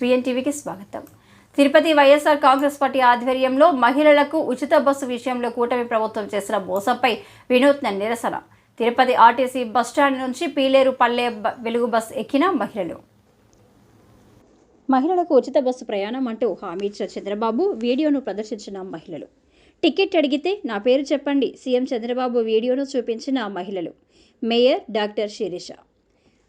SPN టీవీకి స్వాగతం. Tirupati YSR Congress party ఆధ్వర్యంలో మహిళలకు ఉచిత బస్సు విషయంలో కూటమి ప్రభుత్వం చేసిన మోసంపై వినూత్న నిరసన. తిరుపతి ఆర్టీసీ బస్టాండ్ నుంచి పీలేరు పల్లె బ- వెలుగు బస్ ఎక్కిన మహిళలు. మహిళలకు ఉచిత బస్సు ప్రయాణం అంటూ హామీ ఇచ్చిన చంద్రబాబు వీడియోను ప్రదర్శించిన మహిళలు. టికెట్ అడిగితే నా పేరు చెప్పండి సీఎం చంద్రబాబు వీడియోను చూపించిన మహిళలు. Mayor doctor Sirisha.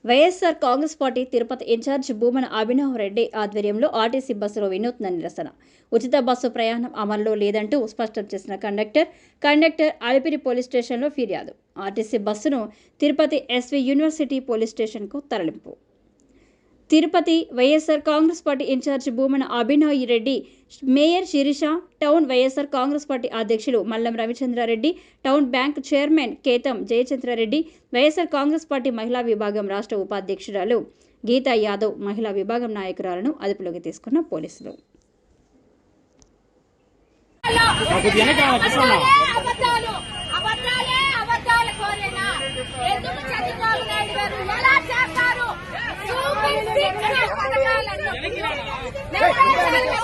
YSR Congress party Tirupati in charge Bhumana Abhinav Reddy ఆధ్వర్యంలో ఆర్టీసీ బస్సులో వినూత్న నిరసన. ఉచిత బస్సు ప్రయాణం అమల్లో లేదంటూ స్పష్టం చేసిన కండక్టర్ కండక్టర్ అలిపిరి పోలీస్ స్టేషన్లో ఫిర్యాదు. ఆర్టీసీ బస్సును తిరుపతి ఎస్వి యూనివర్సిటీ పోలీస్ స్టేషన్కు తరలింపు. Tirupati YSR Congress party in charge Bhumana Abhinav Reddy mayor Sirisha town YSR Congress party అధ్యక్షులు Mallam Ravichandra Reddy town bank chairman Ketham Jayachandra Reddy YSR Congress party మహిళా విభాగం రాష్ట్ర ఉపాధ్యక్షురాలు గీతా యాదవ్ మహిళా విభాగం నాయకురాలను అదుపులోకి తీసుకున్న పోలీసులు. అబద్ధాలు అబద్ధాలు కోరేనా? ఎందుకు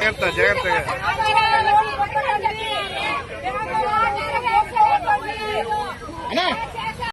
జాగ్రత్త జాగ్రత్తగా అబద్ధాలు చెప్పి, నెరవేర్చలేదు. అన్నా